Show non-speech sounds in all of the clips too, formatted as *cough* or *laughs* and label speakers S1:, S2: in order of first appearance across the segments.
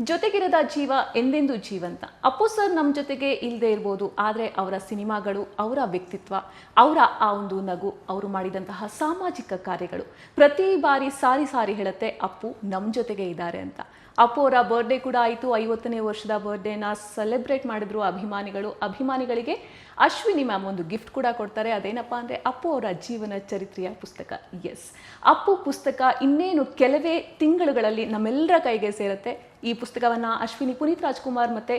S1: ಜೊತೆಗಿರದ ಜೀವ ಎಂದೆಂದೂ ಜೀವಂತ. ಅಪ್ಪು ಸರ್ ನಮ್ಮ ಜೊತೆಗೆ ಇಲ್ಲದೆ ಇರ್ಬೋದು, ಆದರೆ ಅವರ ಸಿನಿಮಾಗಳು, ಅವರ ವ್ಯಕ್ತಿತ್ವ, ಅವರ ಆ ಒಂದು ನಗು, ಅವರು ಮಾಡಿದಂತಹ ಸಾಮಾಜಿಕ ಕಾರ್ಯಗಳು. ಪ್ರತಿ ಬಾರಿ ಸಾರಿ ಸಾರಿ ಹೇಳುತ್ತೆ, ಅಪ್ಪು ನಮ್ಮ ಜೊತೆಗೆ ಇದ್ದಾರೆ ಅಂತ. ಅಪ್ಪು ಅವರ ಬರ್ಡೇ ಕೂಡ ಆಯಿತು. ಐವತ್ತನೇ ವರ್ಷದ ಬರ್ಡೇನ ಸೆಲೆಬ್ರೇಟ್ ಮಾಡಿದ್ರು ಅಭಿಮಾನಿಗಳು. ಅಭಿಮಾನಿಗಳಿಗೆ ಅಶ್ವಿನಿ ಮ್ಯಾಮ್ ಒಂದು ಗಿಫ್ಟ್ ಕೂಡ ಕೊಡ್ತಾರೆ. ಅದೇನಪ್ಪ ಅಂದರೆ ಅಪ್ಪು ಅವರ ಜೀವನ ಚರಿತ್ರೆಯ ಪುಸ್ತಕ. ಎಸ್ ಅಪ್ಪು ಪುಸ್ತಕ ಇನ್ನೇನು ಕೆಲವೇ ತಿಂಗಳುಗಳಲ್ಲಿ ನಮ್ಮೆಲ್ಲರ ಕೈಗೆ ಸೇರುತ್ತೆ. ಈ ಪುಸ್ತಕವನ್ನು ಅಶ್ವಿನಿ ಪುನೀತ್ ರಾಜ್ಕುಮಾರ್ ಮತ್ತು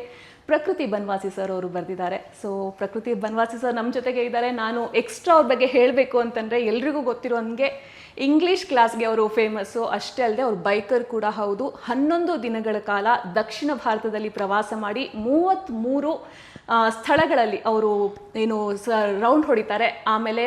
S1: ಪ್ರಕೃತಿ ಬನ್ವಾಸಿ ಸರ್ ಅವರು ಬರೆದಿದ್ದಾರೆ. ಸೊ ಪ್ರಕೃತಿ ಬನ್ವಾಸಿ ಸರ್ ನಮ್ಮ ಜೊತೆಗೆ ಇದ್ದಾರೆ. ನಾನು ಎಕ್ಸ್ಟ್ರಾ ಅವ್ರ ಬಗ್ಗೆ ಹೇಳಬೇಕು ಅಂತಂದರೆ ಎಲ್ರಿಗೂ ಗೊತ್ತಿರೋ ಹಂಗೆ ಇಂಗ್ಲೀಷ್ ಕ್ಲಾಸ್ಗೆ ಅವರು ಫೇಮಸ್ಸು ಅಷ್ಟೇ ಅಲ್ಲದೆ ಅವರು ಬೈಕರ್ ಕೂಡ ಹೌದು. ಹನ್ನೊಂದು ದಿನಗಳ ಕಾಲ ದಕ್ಷಿಣ ಭಾರತದಲ್ಲಿ ಪ್ರವಾಸ ಮಾಡಿ ಮೂವತ್ತ್ಮೂರು ಸ್ಥಳಗಳಲ್ಲಿ ಅವರು ಏನು ಸ ರೌಂಡ್ ಹೊಡಿತಾರೆ. ಆಮೇಲೆ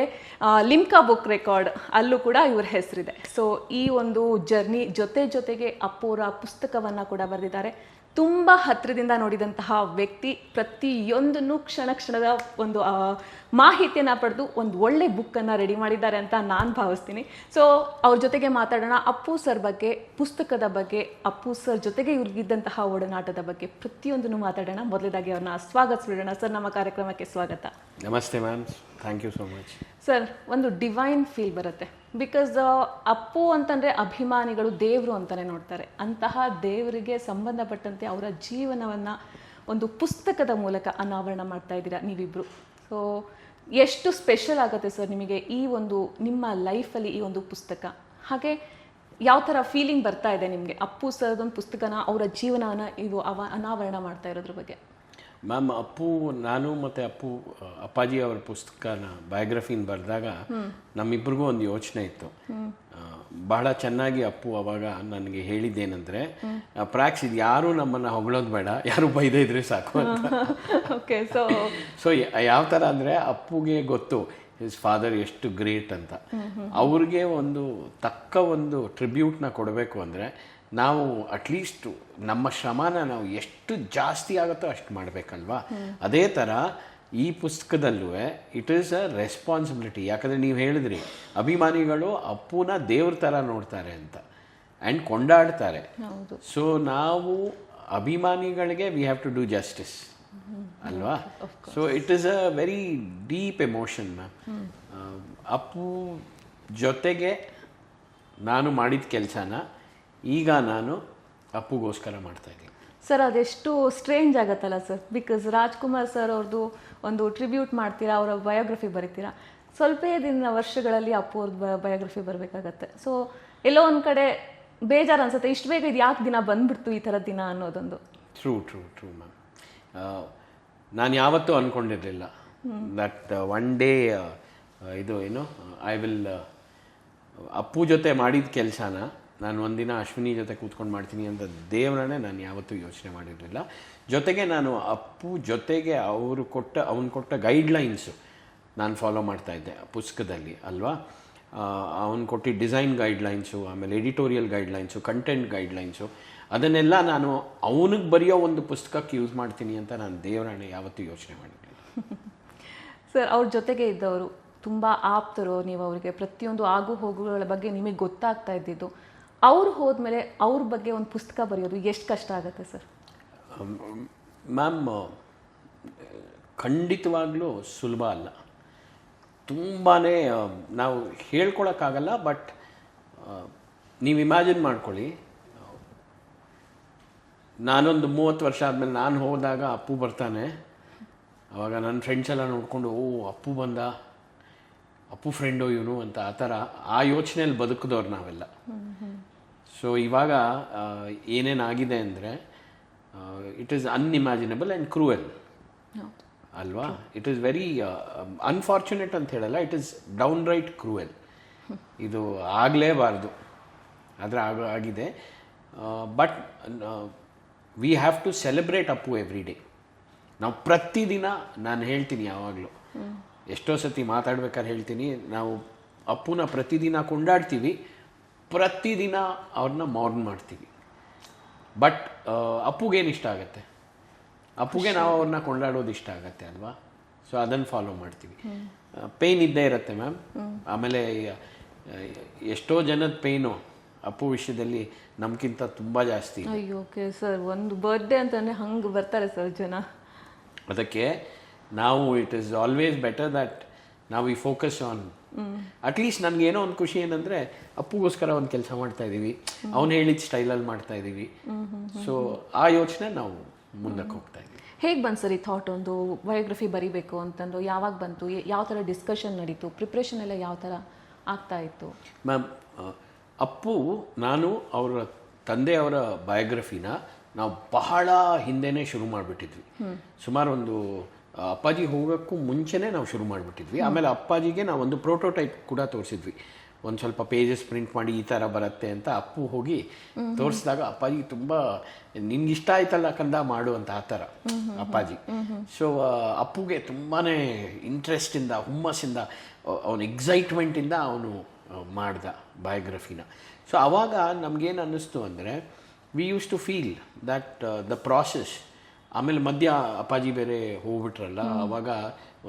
S1: ಲಿಮ್ಕಾ ಬುಕ್ ರೆಕಾರ್ಡ್ ಅಲ್ಲೂ ಕೂಡ ಇವರ ಹೆಸರಿದೆ. ಸೊ ಈ ಒಂದು ಜರ್ನಿ ಜೊತೆ ಜೊತೆಗೆ ಅಪ್ಪೋರ ಪುಸ್ತಕವನ್ನು ಕೂಡ ಬರೆದಿದ್ದಾರೆ. ತುಂಬ ಹತ್ತಿರದಿಂದ ನೋಡಿದಂತಹ ವ್ಯಕ್ತಿ ಪ್ರತಿಯೊಂದನ್ನು ಕ್ಷಣ ಕ್ಷಣದ ಒಂದು ಮಾಹಿತಿಯನ್ನು ಪಡೆದು ಒಂದು ಒಳ್ಳೆ ಬುಕ್ಕನ್ನು ರೆಡಿ ಮಾಡಿದ್ದಾರೆ ಅಂತ ನಾನು ಭಾವಿಸ್ತೀನಿ. ಸೊ ಅವ್ರ ಜೊತೆಗೆ ಮಾತಾಡೋಣ. ಅಪ್ಪು ಸರ್ ಬಗ್ಗೆ, ಪುಸ್ತಕದ ಬಗ್ಗೆ, ಅಪ್ಪು ಸರ್ ಜೊತೆಗೆ ಇವ್ರಿಗಿದ್ದಂತಹ ಒಡನಾಟದ ಬಗ್ಗೆ ಪ್ರತಿಯೊಂದನ್ನು ಮಾತಾಡೋಣ. ಮೊದಲದಾಗಿ ಅವ್ರನ್ನ ಸ್ವಾಗತಿಸ್ಬಿಡೋಣ ಸರ್ ನಮ್ಮ ಕಾರ್ಯಕ್ರಮಕ್ಕೆ ಸ್ವಾಗತ.
S2: ನಮಸ್ತೆ ma'am thank you so much
S1: sir ಒಂದು ಡಿವೈನ್ ಫೀಲ್ ಬರುತ್ತೆ. ಬಿಕಾಸ್ ಅಪ್ಪು ಅಂತಂದರೆ ಅಭಿಮಾನಿಗಳು, ದೇವರು ಅಂತಾನೆ ನೋಡ್ತಾರೆ. ಅಂತಹ ದೇವರಿಗೆ ಸಂಬಂಧಪಟ್ಟಂತೆ ಅವರ ಜೀವನವನ್ನು ಒಂದು ಪುಸ್ತಕದ ಮೂಲಕ ಅನಾವರಣ ಮಾಡ್ತಾ ಇದ್ದೀರಾ ನೀವಿಬ್ಬರು ಸೊ ಎಷ್ಟು ಸ್ಪೆಷಲ್ ಆಗುತ್ತೆ ಸರ್ ನಿಮಗೆ ಈ ಒಂದು, ನಿಮ್ಮ ಲೈಫಲ್ಲಿ ಈ ಒಂದು ಪುಸ್ತಕ? ಹಾಗೆ, ಯಾವ ಥರ ಫೀಲಿಂಗ್ ಬರ್ತಾ ಇದೆ ನಿಮಗೆ? ಅಪ್ಪು ಸರ್ದೊಂದು ಪುಸ್ತಕನ, ಅವರ ಜೀವನನ ಇದು ಅವ, ಅನಾವರಣ ಮಾಡ್ತಾ ಇರೋದ್ರ ಬಗ್ಗೆ.
S2: ಮ್ಯಾಮ್ ಅಪ್ಪು ನಾನು ಮತ್ತೆ ಅಪ್ಪು ಅಪ್ಪಾಜಿ ಅವರ ಪುಸ್ತಕನ ಬಯೋಗ್ರಫಿನ ಬರೆದಾಗ ನಮ್ಮಿಬ್ರಿಗೂ ಒಂದು ಯೋಚನೆ ಇತ್ತು. ಬಹಳ ಚೆನ್ನಾಗಿ ಅಪ್ಪು ಅವಾಗ ನನಗೆ ಹೇಳಿದ್ದೇನೆಂದರೆ ಪ್ರಾಕ್ಸ್ ಇದು ಯಾರು ನಮ್ಮನ್ನ ಹೊಗಳೋದು ಬೇಡ ಯಾರು ಬೈದೇ ಇದ್ರೆ ಸಾಕು ಅಂತ.
S1: ಓಕೆ ಸೊ
S2: ಸೊ ಯಾವ ಥರ ಅಂದರೆ ಅಪ್ಪುಗೆ ಗೊತ್ತು ಹಿಸ್ ಫಾದರ್ ಎಷ್ಟು ಗ್ರೇಟ್ ಅಂತ. ಅವ್ರಿಗೆ ಒಂದು ತಕ್ಕ ಒಂದು ಟ್ರಿಬ್ಯೂಟ್ನ ಕೊಡಬೇಕು ಅಂದರೆ ನಾವು ಅಟ್ಲೀಸ್ಟ್ ನಮ್ಮ ಶ್ರಮನ ನಾವು ಎಷ್ಟು ಜಾಸ್ತಿ ಆಗುತ್ತೋ ಅಷ್ಟು ಮಾಡಬೇಕಲ್ವಾ? ಅದೇ ಥರ ಈ ಪುಸ್ತಕದಲ್ಲೂ ಇಟ್ ಈಸ್ ಅ ರೆಸ್ಪಾನ್ಸಿಬಿಲಿಟಿ ಯಾಕಂದರೆ ನೀವು ಹೇಳಿದ್ರಿ ಅಭಿಮಾನಿಗಳು ಅಪ್ಪುನ ದೇವ್ರ ಥರ ನೋಡ್ತಾರೆ ಅಂತ ಆ್ಯಂಡ್ ಕೊಂಡಾಡ್ತಾರೆ. ಸೊ ನಾವು ಅಭಿಮಾನಿಗಳಿಗೆ we have to do justice ಅಲ್ವಾ? So it is a very deep emotion ma'am Appu ಜೊತೆಗೆ ನಾನು ಮಾಡಿದ ಕೆಲಸನ ಈಗ ನಾನು ಅಪ್ಪುಗೋಸ್ಕರ ಮಾಡ್ತಾ ಇದ್ದೀನಿ.
S1: ಸರ್ ಅದೆಷ್ಟು ಸ್ಟ್ರೇಂಜ್ ಆಗತ್ತಲ್ಲ ಸರ್? ಬಿಕಾಸ್ ರಾಜ್ಕುಮಾರ್ ಸರ್ ಅವ್ರದ್ದು ಒಂದು ಟ್ರಿಬ್ಯೂಟ್ ಮಾಡ್ತೀರಾ ಅವರ ಬಯೋಗ್ರಫಿ ಬರಿತೀರಾ? ಸ್ವಲ್ಪ ದಿನ ವರ್ಷಗಳಲ್ಲಿ ಅಪ್ಪು ಅವ್ರದ್ದು ಬಯೋಗ್ರಫಿ ಬರಬೇಕಾಗತ್ತೆ. ಸೊ ಎಲ್ಲೋ ಒಂದು ಕಡೆ ಬೇಜಾರು ಅನ್ಸುತ್ತೆ ಇಷ್ಟು ಬೇಗ ಇದು ಯಾಕೆ ದಿನ ಬಂದ್ಬಿಡ್ತು ಈ ಥರ ದಿನ ಅನ್ನೋದೊಂದು.
S2: ಟ್ರೂ ಟ್ರೂ ಟ್ರೂ ಮ್ಯಾಮ್ ನಾನು ಯಾವತ್ತೂ ಅಂದ್ಕೊಂಡಿರಲಿಲ್ಲ ದಟ್ ಒನ್ ಡೇ ಇದು ಏನು ಐ ವಿಲ್ ಅಪ್ಪು ಜೊತೆ ಮಾಡಿದ ಕೆಲಸನ ನಾನು ಒಂದಿನ ಅಶ್ವಿನಿ ಜೊತೆ ಕೂತ್ಕೊಂಡು ಮಾಡ್ತೀನಿ ಅಂತ ದೇವರನ್ನೇ ನಾನು ಯಾವತ್ತೂ ಯೋಚನೆ ಮಾಡಿರಲಿಲ್ಲ. ಜೊತೆಗೆ ನಾನು ಅಪ್ಪು ಜೊತೆಗೆ ಅವರು ಕೊಟ್ಟ, ಅವನು ಕೊಟ್ಟ ಗೈಡ್ಲೈನ್ಸು ನಾನು ಫಾಲೋ ಮಾಡ್ತಾ ಇದ್ದೆ, ಪುಸ್ತಕದಲ್ಲಿ ಅಲ್ವಾ? ಅವನು ಕೊಟ್ಟು ಡಿಸೈನ್ ಗೈಡ್ಲೈನ್ಸು ಆಮೇಲೆ ಎಡಿಟೋರಿಯಲ್ ಗೈಡ್ಲೈನ್ಸು ಕಂಟೆಂಟ್ ಗೈಡ್ಲೈನ್ಸು ಅದನ್ನೆಲ್ಲ ನಾನು ಅವನಿಗೆ ಬರೆಯೋ ಒಂದು ಪುಸ್ತಕಕ್ಕೆ ಯೂಸ್ ಮಾಡ್ತೀನಿ ಅಂತ ನಾನು ದೇವರಾಣೆ ಯಾವತ್ತೂ ಯೋಚನೆ ಮಾಡಿರಲಿಲ್ಲ.
S1: ಸರ್ *laughs* ಅವ್ರ ಜೊತೆಗೆ ಇದ್ದವರು ತುಂಬ ಆಪ್ತರು. ನೀವು ಅವರಿಗೆ ಪ್ರತಿಯೊಂದು ಆಗು ಹೋಗುಗಳ ಬಗ್ಗೆ ನಿಮಗೆ ಗೊತ್ತಾಗ್ತಾ ಇದ್ದಿದ್ದು. ಅವ್ರು ಹೋದ್ಮೇಲೆ ಅವ್ರ ಬಗ್ಗೆ ಒಂದು ಪುಸ್ತಕ ಬರೆಯೋದು ಎಷ್ಟು ಕಷ್ಟ ಆಗುತ್ತೆ ಸರ್?
S2: ಮ್ಯಾಮ್ ಖಂಡಿತವಾಗ್ಲೂ ಸುಲಭ ಅಲ್ಲ. ತುಂಬಾ ನಾವು ಹೇಳ್ಕೊಳಕ್ಕಾಗಲ್ಲ ಬಟ್ ನೀವು ಇಮ್ಯಾಜಿನ್ ಮಾಡ್ಕೊಳ್ಳಿ. ನಾನೊಂದು ಮೂವತ್ತು ವರ್ಷ ಆದಮೇಲೆ ನಾನು ಹೋದಾಗ ಅಪ್ಪು ಬರ್ತಾನೆ. ಅವಾಗ ನನ್ನ ಫ್ರೆಂಡ್ಸ್ ಎಲ್ಲ ನೋಡಿಕೊಂಡು ಓ ಅಪ್ಪು ಬಂದ. ಅಪ್ಪು ಫ್ರೆಂಡು ಇವನು ಅಂತ ಆ ಥರ ಆ ಯೋಚನೆಯಲ್ಲಿ ಬದುಕಿದವ್ರು ನಾವೆಲ್ಲ. ಸೊ ಇವಾಗ ಏನೇನಾಗಿದೆ ಅಂದರೆ it is unimaginable and cruel ಅಲ್ವಾ? ಇಟ್ ಈಸ್ ವೆರಿ ಅನ್ಫಾರ್ಚುನೇಟ್ ಅಂತ ಹೇಳಲ್ಲ. It is downright cruel ಇದು ಆಗಲೇಬಾರ್ದು. ಆದರೆ ಆಗ ಆಗಿದೆ. But we have to celebrate Appu every day ನಾವು ಪ್ರತಿದಿನ ನಾನು ಹೇಳ್ತೀನಿ ಯಾವಾಗಲೂ. ಎಷ್ಟೋ ಸತಿ ಮಾತಾಡ್ಬೇಕಾದ್ರೆ ಹೇಳ್ತೀನಿ. ನಾವು ಅಪ್ಪುನ ಪ್ರತಿದಿನ ಕೊಂಡಾಡ್ತೀವಿ. ಪ್ರತಿದಿನ ಅವ್ರನ್ನ ಮಾರ್ನ್ ಮಾಡ್ತೀವಿ. ಬಟ್ ಅಪ್ಪುಗೇನು ಇಷ್ಟ ಆಗುತ್ತೆ? ಅಪ್ಪುಗೆ ನಾವು ಅವ್ರನ್ನ ಕೊಂಡಾಡೋದು ಇಷ್ಟ ಆಗುತ್ತೆ ಅಲ್ವಾ? ಸೊ ಅದನ್ನು ಫಾಲೋ ಮಾಡ್ತೀವಿ. ಪೇಯ್ನ್ ಇದ್ದೇ ಇರುತ್ತೆ ಮ್ಯಾಮ್ ಆಮೇಲೆ ಎಷ್ಟೋ ಜನದ ಪೇಯ್ನು ಅಪ್ಪು ವಿಷಯದಲ್ಲಿ ನಮ್ಗಿಂತ ತುಂಬ ಜಾಸ್ತಿ
S1: ಅಯ್ಯೋ ಓಕೆ ಸರ್ ಒಂದು ಬರ್ಡೇ ಅಂತಾನೆ ಹಂಗೆ ಬರ್ತಾರೆ ಸರ್ ಜನ?
S2: ಅದಕ್ಕೆ ನಾವು it is always better that ನಾವು ಈ ಫೋಕಸ್ ಆನ್ ಅಟ್ಲೀಸ್ಟ್ ನನಗೆ ಏನೋ ಒಂದು ಖುಷಿ ಏನಂದ್ರೆ ಅಪ್ಪುಗೋಸ್ಕರ ಒಂದು ಕೆಲಸ ಮಾಡ್ತಾ ಇದ್ದೀವಿ ಅವ್ನು ಹೇಳಿದ ಸ್ಟೈಲಲ್ಲಿ ಮಾಡ್ತಾ ಇದ್ದೀವಿ ಸೊ ಆ ಯೋಚನೆ ನಾವು ಮುಂದಕ್ಕೆ ಹೋಗ್ತಾ ಇದ್ದೀವಿ
S1: ಹೇಗೆ ಬಂತು ಸರ್ ಈ ಥಾಟ್ ಒಂದು? ಬಯೋಗ್ರಫಿ ಬರಿಬೇಕು ಅಂತಂದು ಯಾವಾಗ ಬಂತು? ಯಾವ ಥರ ಡಿಸ್ಕಷನ್ ನಡೀತು? ಪ್ರಿಪ್ರೇಷನ್ ಎಲ್ಲ ಯಾವ ಥರ ಆಗ್ತಾ ಇತ್ತು?
S2: ಮ್ಯಾಮ್ ಅಪ್ಪು ನಾನು ಅವರ ತಂದೆಯವರ ಬಯೋಗ್ರಫಿನ ನಾವು ಬಹಳ ಹಿಂದೆನೇ ಶುರು ಮಾಡಿಬಿಟ್ಟಿದ್ವಿ. ಸುಮಾರು ಒಂದು ಅಪ್ಪಾಜಿ ಹೋಗೋಕ್ಕೂ ಮುಂಚೆನೇ ನಾವು ಶುರು ಮಾಡಿಬಿಟ್ಟಿದ್ವಿ. ಆಮೇಲೆ ಅಪ್ಪಾಜಿಗೆ ನಾವು ಒಂದು ಪ್ರೋಟೋಟೈಪ್ ಕೂಡ ತೋರಿಸಿದ್ವಿ. ಒಂದು ಸ್ವಲ್ಪ ಪೇಜಸ್ ಪ್ರಿಂಟ್ ಮಾಡಿ ಈ ಥರ ಬರುತ್ತೆ ಅಂತ ಅಪ್ಪು ಹೋಗಿ ತೋರಿಸಿದಾಗ ಅಪ್ಪಾಜಿ ತುಂಬ ನಿನ್ಗೆ ಇಷ್ಟ ಆಯ್ತಲ್ಲ ಕಂದ ಮಾಡು ಅಂತ ಆ ಥರ ಅಪ್ಪಾಜಿ. ಸೊ ಅಪ್ಪುಗೆ ತುಂಬಾ ಇಂಟ್ರೆಸ್ಟಿಂದ ಹುಮ್ಮಸ್ಸಿಂದ ಅವನ ಎಕ್ಸೈಟ್ಮೆಂಟಿಂದ ಅವನು ಮಾಡ್ದ ಬಯೋಗ್ರಫಿನ ಸೊ ಆವಾಗ ನಮಗೇನು ಅನ್ನಿಸ್ತು ಅಂದರೆ we used to feel that the process ಆಮೇಲೆ ಮಧ್ಯ ಅಪ್ಪಾಜಿ ಬೇರೆ ಹೋಗ್ಬಿಟ್ರಲ್ಲ ಆವಾಗ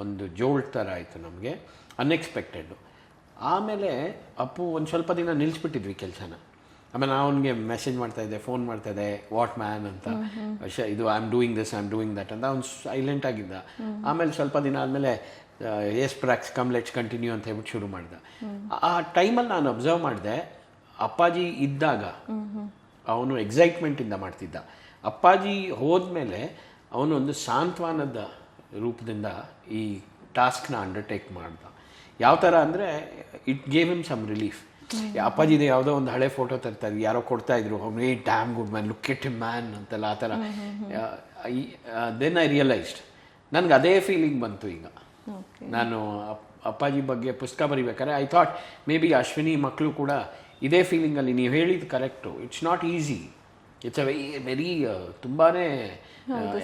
S2: ಒಂದು ಜೋಲ್ಟ್ ಥರ ಆಯಿತು ನಮಗೆ ಅನ್ಎಕ್ಸ್ಪೆಕ್ಟೆಡ್ ಆಮೇಲೆ ಅಪ್ಪು ಒಂದು ಸ್ವಲ್ಪ ದಿನ ನಿಲ್ಲಿಸ್ಬಿಟ್ಟಿದ್ವಿ ಕೆಲಸನ. ಆಮೇಲೆ ನಾನು ಅವನಿಗೆ ಮೆಸೇಜ್ ಮಾಡ್ತಾ ಇದ್ದೆ ಫೋನ್ ಮಾಡ್ತಾ ಇದ್ದೆ ವಾಟ್ ಮ್ಯಾನ್ ಅಂತ. ಇದು I am doing this I am doing that ಅಂತ. ಅವ್ನು ಸೈಲೆಂಟ್ ಆಗಿದ್ದ. ಆಮೇಲೆ ಸ್ವಲ್ಪ ದಿನ ಆದಮೇಲೆ ಎಸ್ ಪ್ರಾಕ್ಸ್ ಕಮ್ ಲೆಟ್ಸ್ ಕಂಟಿನ್ಯೂ ಅಂತ ಹೇಳ್ಬಿಟ್ಟು ಶುರು ಮಾಡ್ದ. ಆ ಟೈಮಲ್ಲಿ ನಾನು ಅಬ್ಸರ್ವ್ ಮಾಡಿದೆ ಅಪ್ಪಾಜಿ ಇದ್ದಾಗ ಅವನು ಎಕ್ಸೈಟ್ಮೆಂಟಿಂದ ಮಾಡ್ತಿದ್ದ. ಅಪ್ಪಾಜಿ ಹೋದ್ಮೇಲೆ ಅವನು ಒಂದು ಸಾಂತ್ವನದ ರೂಪದಿಂದ ಈ ಟಾಸ್ಕ್ನ ಅಂಡರ್ಟೇಕ್ ಮಾಡ್ದ. ಯಾವ ಥರ ಅಂದರೆ it gave him. Some relief ಅಪ್ಪಾಜಿದೆ ಯಾವುದೋ ಒಂದು ಹಳೆ ಫೋಟೋ ತರ್ತಾ ಇದ್ವಿ ಯಾರೋ ಕೊಡ್ತಾ ಇದ್ರು ಅವ್ನು a damn good man look it man ಅಂತೆಲ್ಲ ಆ ಥರ ದೆನ್ ಐ ರಿಯಲೈಸ್ಡ್ ನನಗೆ ಅದೇ ಫೀಲಿಂಗ್ ಬಂತು ಈಗ. ನಾನು ಅಪ್- ಅಪ್ಪಾಜಿ ಬಗ್ಗೆ ಪುಸ್ತಕ ಬರಿಬೇಕಾದ್ರೆ I thought maybe Ashwini ಮಕ್ಕಳು ಕೂಡ ಇದೇ ಫೀಲಿಂಗಲ್ಲಿ ನೀವು ಹೇಳಿದ್ದು correct it's not easy it's a very very ತುಂಬಾ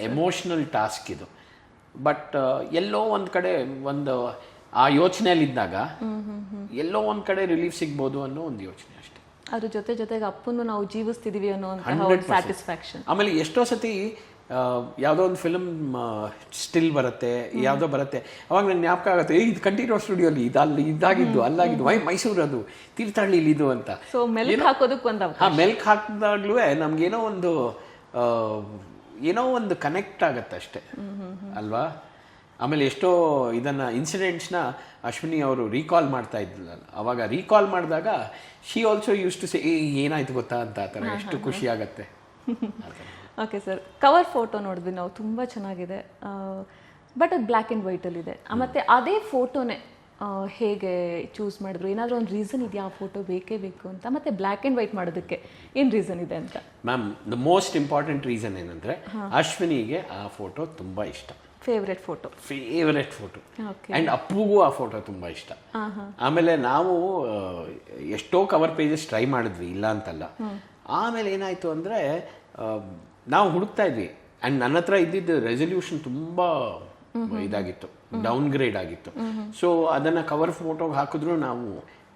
S2: ಎಮೋಷ್ನಲ್ ಟಾಸ್ಕ್ ಇದು. ಬಟ್ ಎಲ್ಲೋ ಒಂದು ಕಡೆ ಒಂದು ಆ ಯೋಚನೆಯಲ್ಲಿದ್ದಾಗ ಎಲ್ಲೋ ಒಂದು ಕಡೆ ರಿಲೀಫ್ ಸಿಗ್ಬೋದು ಅನ್ನೋ ಒಂದು ಯೋಚನೆ ಅಷ್ಟೇ.
S1: ಅದ್ರ ಜೊತೆ ಜೊತೆಗೆ ಅಪ್ಪನ್ನು ನಾವು ಜೀವಿಸ್ತಿದೀವಿ ಅನ್ನೋ ಸ್ಯಾಟಿಸ್ಫ್ಯಾಕ್ಷನ್
S2: ಆಮೇಲೆ ಎಷ್ಟೋ ಸತಿ ಯಾವುದೋ ಒಂದು ಫಿಲಮ್ ಸ್ಟಿಲ್ ಬರುತ್ತೆ ಯಾವುದೋ ಬರುತ್ತೆ. ಅವಾಗ ನಂಗೆ ಜ್ಞಾಪಕ ಆಗುತ್ತೆ ಏ ಇದು ಕಂಠೀರವ ಸ್ಟುಡಿಯೋಲಿ ಇದು ಅಲ್ಲಿ ಇದಾಗಿದ್ದು ಅಲ್ಲಾಗಿದ್ದು ವೈ ಮೈಸೂರು ಅದು ತೀರ್ಥಹಳ್ಳಿಲಿ ಇದು ಅಂತ.
S1: ಸೊ ಮೆಲ್ಕ್ ಹಾಕೋದಕ್ಕೆ ಒಂದು ಅವಕಾಶ.
S2: ಆ ಮೆಲ್ಕ್ ಹಾಕಿದಾಗ್ಲೂ ನಮ್ಗೇನೋ ಒಂದು ಏನೋ ಒಂದು ಕನೆಕ್ಟ್ ಆಗತ್ತೆ ಅಷ್ಟೇ. ಅಲ್ವಾ? ಆಮೇಲೆ ಎಷ್ಟೋ ಇದನ್ನು ಇನ್ಸಿಡೆಂಟ್ಸ್ನ ಅಶ್ವಿನಿ ಅವರು ರೀಕಾಲ್ ಮಾಡ್ತಾ ಇದ್ಲಲ್ಲ. ಅವಾಗ ರೀಕಾಲ್ ಮಾಡಿದಾಗ she also used to say ಏನಾಯ್ತು ಗೊತ್ತಾ ಅಂತ ಆ ಥರ ಎಷ್ಟು ಖುಷಿ ಆಗತ್ತೆ. *laughs*
S1: ಓಕೆ ಸರ್ ಕವರ್ ಫೋಟೋ ನೋಡಿದ್ವಿ ನಾವು ತುಂಬ ಚೆನ್ನಾಗಿದೆ. ಬಟ್ ಅದು ಬ್ಲ್ಯಾಕ್ ಆ್ಯಂಡ್ ವೈಟಲ್ಲಿದೆ ಮತ್ತು ಅದೇ ಫೋಟೋನೇ ಹೇಗೆ ಚೂಸ್ ಮಾಡಿದ್ರು? ಏನಾದರೂ ಒಂದು ರೀಸನ್ ಇದೆಯಾ? ಆ ಫೋಟೋ ಬೇಕೇ ಬೇಕು ಅಂತ? ಮತ್ತು ಬ್ಲ್ಯಾಕ್ ಆ್ಯಂಡ್ ವೈಟ್ ಮಾಡೋದಕ್ಕೆ ಏನು ರೀಸನ್ ಇದೆ ಅಂತ?
S2: Ma'am the most important reason ಏನಂದ್ರೆ ಅಶ್ವಿನಿಗೆ ಆ ಫೋಟೋ ತುಂಬ ಇಷ್ಟ.
S1: Favourite photo
S2: favourite photo
S1: okay
S2: and ಅಪ್ಪುಗೂ ಆ ಫೋಟೋ ತುಂಬ ಇಷ್ಟ. ಆಮೇಲೆ ನಾವು ಎಷ್ಟೋ ಕವರ್ ಪೇಜಸ್ ಟ್ರೈ ಮಾಡಿದ್ವಿ ಇಲ್ಲ ಅಂತಲ್ಲ. ಆಮೇಲೆ ಏನಾಯ್ತು ಅಂದ್ರೆ ನಾವು ಹುಡುಕ್ತಾ ಇದ್ವಿ. ಅಂಡ್ ನನ್ನ ಹತ್ರ ಇದ್ದಿದ್ದ ರೆಸಲ್ಯೂಷನ್ ತುಂಬಾ ಇದಾಗಿತ್ತು. ಡೌನ್ ಗ್ರೇಡ್ ಆಗಿತ್ತು. ಸೊ ಅದನ್ನ ಕವರ್ ಫೋಟೋಗೆ ಹಾಕಿದ್ರು ನಾವು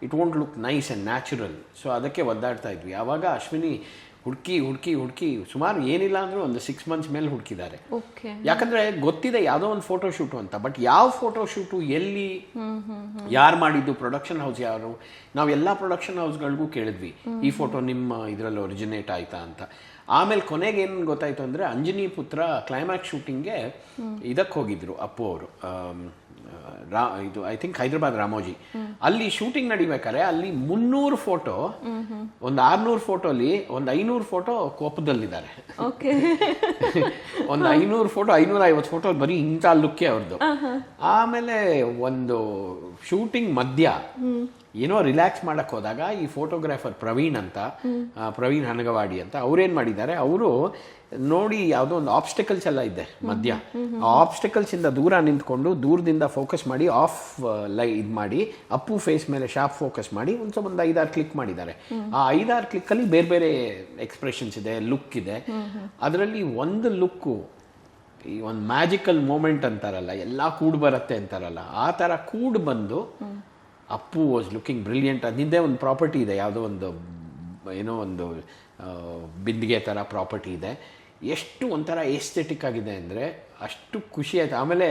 S2: it won't look nice and natural so ಅದಕ್ಕೆ ಒದ್ದಾಡ್ತಾ ಇದ್ವಿ. ಆವಾಗ ಅಶ್ವಿನಿ ಹುಡುಕಿ ಹುಡುಕಿ ಹುಡುಕಿ ಸುಮಾರು ಏನಿಲ್ಲ ಅಂದರೂ ಒಂದು ಸಿಕ್ಸ್ ಮಂತ್ಸ್ ಮೇಲೆ ಹುಡುಕಿದ್ದಾರೆ. ಯಾಕಂದ್ರೆ ಗೊತ್ತಿದೆ ಯಾವುದೋ ಒಂದು ಫೋಟೋ ಶೂಟು ಅಂತ ಬಟ್ ಯಾವ ಫೋಟೋ ಶೂಟು ಎಲ್ಲಿ ಯಾರು ಮಾಡಿದ್ದು ಪ್ರೊಡಕ್ಷನ್ ಹೌಸ್ ಯಾರು ನಾವು ಎಲ್ಲ ಪ್ರೊಡಕ್ಷನ್ ಹೌಸ್ಗಳಿಗೂ ಕೇಳಿದ್ವಿ. ಈ ಫೋಟೋ ನಿಮ್ಮ ಇದರಲ್ಲಿ ಒರಿಜಿನೇಟ್ ಆಯ್ತಾ ಅಂತ. ಆಮೇಲೆ ಕೊನೆಗೆ ಏನು ಗೊತ್ತಾಯ್ತು ಅಂದ್ರೆ ಅಂಜನಿ ಪುತ್ರ ಕ್ಲೈಮ್ಯಾಕ್ಸ್ ಶೂಟಿಂಗ್ಗೆ ಇದಕ್ಕೆ ಹೋಗಿದ್ರು ಅಪ್ಪು ಅವರು. ರಾ ಇದು ಐ ಥಿಂಕ್ ಹೈದರಾಬಾದ್ ರಾಮೋಜಿ. ಅಲ್ಲಿ ಶೂಟಿಂಗ್ ನಡಿಬೇಕಾದ್ರೆ ಅಲ್ಲಿ ಮುನ್ನೂರು ಫೋಟೋ ಒಂದು ಆರ್ನೂರು ಫೋಟೋಲಿ ಒಂದು ಐನೂರು ಫೋಟೋ ಕೋಪದಲ್ಲಿದ್ದಾರೆ.
S1: ಓಕೆ *laughs*
S2: ಒಂದು ಐನೂರು ಫೋಟೋ ಐನೂರ ಐವತ್ತು ಫೋಟೋ ಬರೀ ಇಂಥ ಲುಕ್ಕೆ ಅವ್ರದ್ದು ಆಮೇಲೆ ಒಂದು ಶೂಟಿಂಗ್ ಮಧ್ಯ ಏನೋ ರಿಲ್ಯಾಕ್ಸ್ ಮಾಡಕ್ ಹೋದಾಗ ಈ ಫೋಟೋಗ್ರಾಫರ್ ಪ್ರವೀಣ್ ಅಂತ ಪ್ರವೀಣ್ ಹನಗವಾಡಿ ಅಂತ ಅವ್ರೇನ್ ಮಾಡಿದ್ದಾರೆ, ಅವರು ನೋಡಿ ಯಾವುದೋ ಒಂದು ಆಬ್ಸ್ಟಿಕಲ್ಸ್ ಎಲ್ಲ ಇದೆ ಮಧ್ಯ. ಆ ಆಬ್ಸ್ಟಿಕಲ್ಸ್ ಇಂದ ದೂರ ನಿಂತ್ಕೊಂಡು ದೂರದಿಂದ ಫೋಕಸ್ ಮಾಡಿ ಆಫ್ ಲೈ, ಇದು ಮಾಡಿ, ಅಪ್ಪು ಫೇಸ್ ಮೇಲೆ ಶಾರ್ಪ್ ಫೋಕಸ್ ಮಾಡಿ, ಒಂದು ಸ್ವಲ್ಪ ಒಂದು ಐದಾರು ಕ್ಲಿಕ್ ಮಾಡಿದ್ದಾರೆ. ಆ ಐದಾರು ಕ್ಲಿಕ್ಕಲ್ಲಿ ಬೇರೆ ಬೇರೆ ಎಕ್ಸ್ಪ್ರೆಷನ್ಸ್ ಇದೆ ಲುಕ್ ಇದೆ. ಅದರಲ್ಲಿ ಒಂದು ಲುಕ್ಕು ಈ ಒಂದು ಮ್ಯಾಜಿಕಲ್ ಮೂಮೆಂಟ್ ಅಂತಾರಲ್ಲ, ಎಲ್ಲ ಕೂಡ್ ಬರುತ್ತೆ ಅಂತಾರಲ್ಲ, ಆ ಥರ ಕೂಡ್ ಬಂದು ಅಪ್ಪು ವಾಸ್ ಲುಕಿಂಗ್ ಬ್ರಿಲಿಯಂಟ್ ಅದಿಂದೇ ಒಂದು ಪ್ರಾಪರ್ಟಿ ಇದೆ ಯಾವುದೋ ಒಂದು ಏನೋ ಒಂದು ಬಿಂದಿಗೆ ಥರ ಪ್ರಾಪರ್ಟಿ ಇದೆ. ಎಷ್ಟು ಒಂಥರ ಏಸ್ಥೆಟಿಕ್ ಆಗಿದೆ ಅಂದರೆ ಅಷ್ಟು ಖುಷಿ ಆಯ್ತು. ಆಮೇಲೆ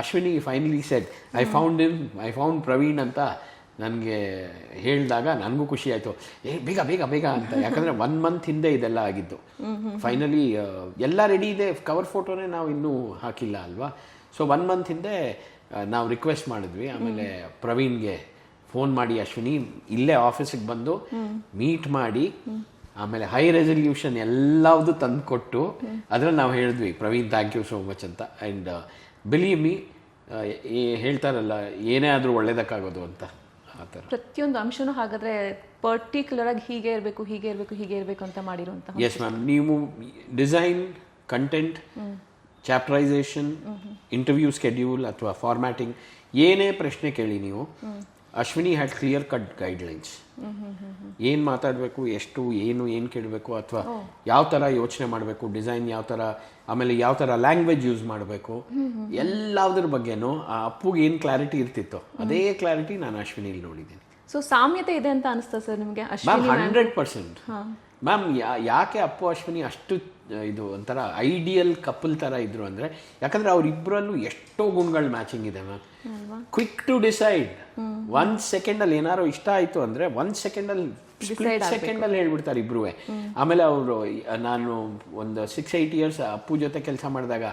S2: Ashwini finally said I found in I found Praveen ಅಂತ ನನಗೆ ಹೇಳಿದಾಗ ನನಗೂ ಖುಷಿ ಆಯಿತು. ಏ ಬೇಗ ಬೇಗ ಬೇಗ ಅಂತ. ಯಾಕಂದರೆ ಒನ್ ಮಂತ್ ಹಿಂದೆ ಇದೆಲ್ಲ ಆಗಿದ್ದು. ಫೈನಲಿ ಎಲ್ಲ ರೆಡಿ ಇದೆ. ಕವರ್ ಫೋಟೋನೇ ನಾವು ಇನ್ನೂ ಹಾಕಿಲ್ಲ ಅಲ್ವಾ? ಸೊ ಒನ್ ಮಂತ್ ಹಿಂದೆ ನಾವು ರಿಕ್ವೆಸ್ಟ್ ಮಾಡಿದ್ವಿ. ಆಮೇಲೆ ಪ್ರವೀಣ್ಗೆ ಫೋನ್ ಮಾಡಿ ಅಶ್ವಿನಿ ಇಲ್ಲೇ ಆಫೀಸಿಗೆ ಬಂದು ಮೀಟ್ ಮಾಡಿ ಆಮೇಲೆ ಹೈ ರೆಸಲ್ಯೂಷನ್ ಎಲ್ಲವುದು ತಂದು ಕೊಟ್ಟು ಅದರಲ್ಲಿ ನಾವು ಹೇಳಿದ್ವಿ Praveen thank you so much ಅಂತ. ಆ್ಯಂಡ್ ಬಿಲೀವ್ ಮೀ ಹೇಳ್ತಾರಲ್ಲ ಏನೇ ಆದರೂ ಒಳ್ಳೇದಕ್ಕಾಗೋದು ಅಂತ ಆ ಥರ.
S1: ಪ್ರತಿಯೊಂದು ಅಂಶನೂ ಹಾಗಾದ್ರೆ ಪರ್ಟಿಕ್ಯುಲರ್ ಆಗಿ ಹೀಗೆ ಇರಬೇಕು ಹೀಗೆ ಇರಬೇಕು ಹೀಗೆ ಇರಬೇಕು ಅಂತ ಮಾಡಿರುವಂತಹ
S2: ಎಸ್ ಮ್ಯಾಮ್ ನೀವು design content chapterisation interview schedule ಅಥವಾ ಫಾರ್ಮ್ಯಾಟಿಂಗ್ ಏನೇ ಪ್ರಶ್ನೆ ಕೇಳಿ ನೀವು Ashwini had clear cut guidelines ಏನು ಮಾತಾಡಬೇಕು ಎಷ್ಟು ಏನು ಏನು ಕೇಳಬೇಕು ಅಥವಾ ಯಾವ ಥರ ಯೋಚನೆ ಮಾಡಬೇಕು ಡಿಸೈನ್ ಯಾವ ಥರ ಆಮೇಲೆ ಯಾವ ಥರ ಲ್ಯಾಂಗ್ವೇಜ್ ಯೂಸ್ ಮಾಡಬೇಕು ಎಲ್ಲದ್ರ ಬಗ್ಗೆನೂ ಆ ಅಪ್ಪುಗೆ ಏನು ಕ್ಲಾರಿಟಿ ಇರ್ತಿತ್ತೋ ಅದೇ ಕ್ಲಾರಿಟಿ ನಾನು ಅಶ್ವಿನಿಲಿ ನೋಡಿದ್ದೀನಿ.
S1: ಸೊ ಸಾಮ್ಯತೆ ಇದೆ ಅಂತ ಅನಿಸ್ತಾ ಸರ್ ನಿಮಗೆ?
S2: ಹಂಡ್ರೆಡ್ ಪರ್ಸೆಂಟ್ ಮ್ಯಾಮ್ ಯಾಕೆ ಅಪ್ಪು ಅಶ್ವಿನಿ ಅಷ್ಟು ಇದು ಒಂಥರ ಐಡಿಯಲ್ ಕಪಲ್ ಥರ ಇದ್ರು ಅಂದರೆ ಯಾಕಂದರೆ ಅವರಿಬ್ಬರಲ್ಲೂ ಎಷ್ಟೋ ಗುಣಗಳು ಮ್ಯಾಚಿಂಗ್ ಇದೆ ma'am. Quick to decide one ಸೆಕೆಂಡಲ್ಲಿ ಏನಾರು ಇಷ್ಟ ಆಯಿತು ಅಂದರೆ ಒನ್ ಸೆಕೆಂಡಲ್ಲಿ ಸ್ಪ್ಲಿಟ್ ಸೆಕೆಂಡಲ್ಲಿ ಹೇಳ್ಬಿಡ್ತಾರೆ ಇಬ್ರು ಆಮೇಲೆ ಅವರು ನಾನು ಒಂದು ಸಿಕ್ಸ್ ಏಯ್ಟ್ ಇಯರ್ಸ್ ಅಪ್ಪು ಜೊತೆ ಕೆಲಸ ಮಾಡಿದಾಗ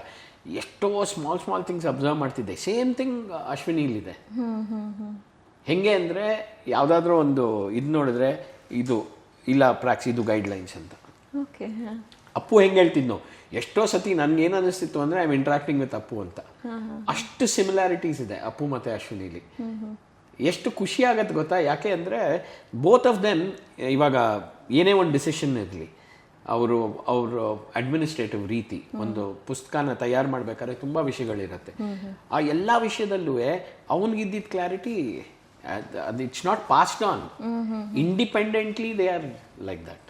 S2: ಎಷ್ಟೋ ಸ್ಮಾಲ್ ಸ್ಮಾಲ್ ಥಿಂಗ್ಸ್ ಅಬ್ಸರ್ವ್ ಮಾಡ್ತಿದ್ದೆ. ಸೇಮ್ ಥಿಂಗ್ ಅಶ್ವಿನಿಲಿದೆ ಹೆಂಗೆ ಅಂದರೆ ಯಾವುದಾದ್ರೂ ಒಂದು ಇದು ನೋಡಿದ್ರೆ ಇದು ಇಲ್ಲ ಪ್ರಾಕ್ಸ್ ಇದು ಗೈಡ್ಲೈನ್ಸ್ ಅಂತ.
S1: ಓಕೆ
S2: ಅಪ್ಪು ಹೆಂಗೆ ಹೇಳ್ತಿದ್ನೋ? ಎಷ್ಟೋ ಸತಿ ನನ್ಗೆ ಏನು ಅನಿಸ್ತಿತ್ತು ಅಂದರೆ I am interacting with Appu ಅಂತ. ಅಷ್ಟು ಸಿಮಿಲಾರಿಟೀಸ್ ಇದೆ ಅಪ್ಪು ಮತ್ತು ಅಶ್ವಿನಿಲಿ. ಎಷ್ಟು ಖುಷಿ ಆಗತ್ತೆ ಗೊತ್ತಾ? ಯಾಕೆ ಅಂದರೆ ಬೋತ್ ಆಫ್ ದೆನ್ ಇವಾಗ ಏನೇ ಒಂದು ಡಿಸಿಷನ್ ಇರಲಿ ಅವರು ಅವರು ಅಡ್ಮಿನಿಸ್ಟ್ರೇಟಿವ್ ರೀತಿ ಒಂದು ಪುಸ್ತಕನ ತಯಾರು ಮಾಡಬೇಕಾದ್ರೆ ತುಂಬ ವಿಷಯಗಳಿರುತ್ತೆ. ಆ ಎಲ್ಲ ವಿಷಯದಲ್ಲೂ ಅವನಿಗಿದ್ದಿದ್ದ ಕ್ಲಾರಿಟಿ ಅದು it's not past on independently they are like that